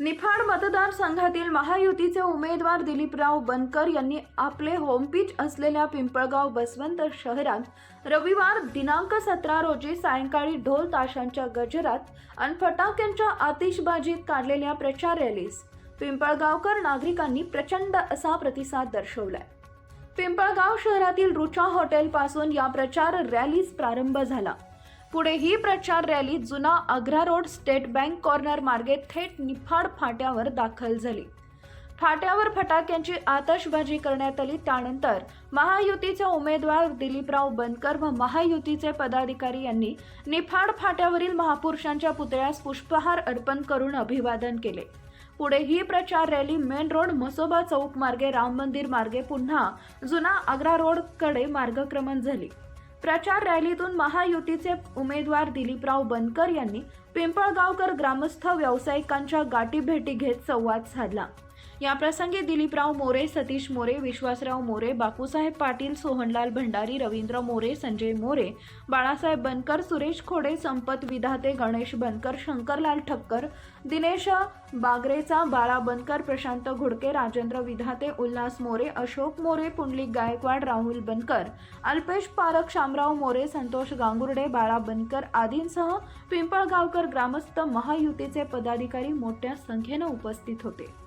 निफाड मतदारसंघातील महायुतीचे उमेदवार दिलीपराव बनकर यांनी आपले होमपिच असलेल्या पिंपळगाव बसवंत शहरात रविवार दिनांक सतरा रोजी सायंकाळी ढोल ताशांच्या गजरात आणि फटाक्यांच्या आतिषबाजीत काढलेल्या प्रचार रॅलीस पिंपळगावकर नागरिकांनी प्रचंड असा प्रतिसाद दर्शवलाय. पिंपळगाव शहरातील रुचा हॉटेलपासून या प्रचार रॅलीस प्रारंभ झाला. पुढे ही प्रचार रॅली जुना Agra road state bank corner मार्गे थेट निफाड फाट्यावर दाखल झाली. फाट्यावर फटाक्यांची आतषबाजी करण्यात आली. त्यानंतर महायुतीचे उमेदवार दिलीपराव बनकर व महायुतीचे पदाधिकारी यांनी निफाड फाट्यावरील महापुरुषांच्या पुतळ्यास पुष्पहार अर्पण करून अभिवादन केले. पुढे ही प्रचार रॅली मेन रोड मसोबा चौक मार्गे राम मंदिर मार्गे पुन्हा जुना आग्रा रोडकडे मार्गक्रमण झाली. प्रचार रॅलीतून महायुतीचे उमेदवार दिलीपराव बनकर यांनी पिंपळगावकर ग्रामस्थ व्यावसायिकांच्या गाठीभेटी घेत संवाद साधला. याप्रसंगी दिलीपराव मोरे सतीश मोरे विश्वासराव मोरे बापूसाहेब पाटील सोहनलाल भंडारी रवींद्र मोरे संजय मोरे बाळासाहेब बनकर सुरेश खोडे संपत विधाते गणेश बनकर शंकरलाल ठक्कर दिनेश बागरेचा बाळा बनकर प्रशांत घुडके राजेंद्र विधाते उल्हास मोरे अशोक मोरे पुंडलिक गायकवाड राहुल बनकर अल्पेश पारख शामराव मोरे संतोष गांगुर्डे बाळा बनकर आदींसह पिंपळगावकर ग्रामस्थ महायुतीचे पदाधिकारी मोठ्या संख्येनं उपस्थित होते.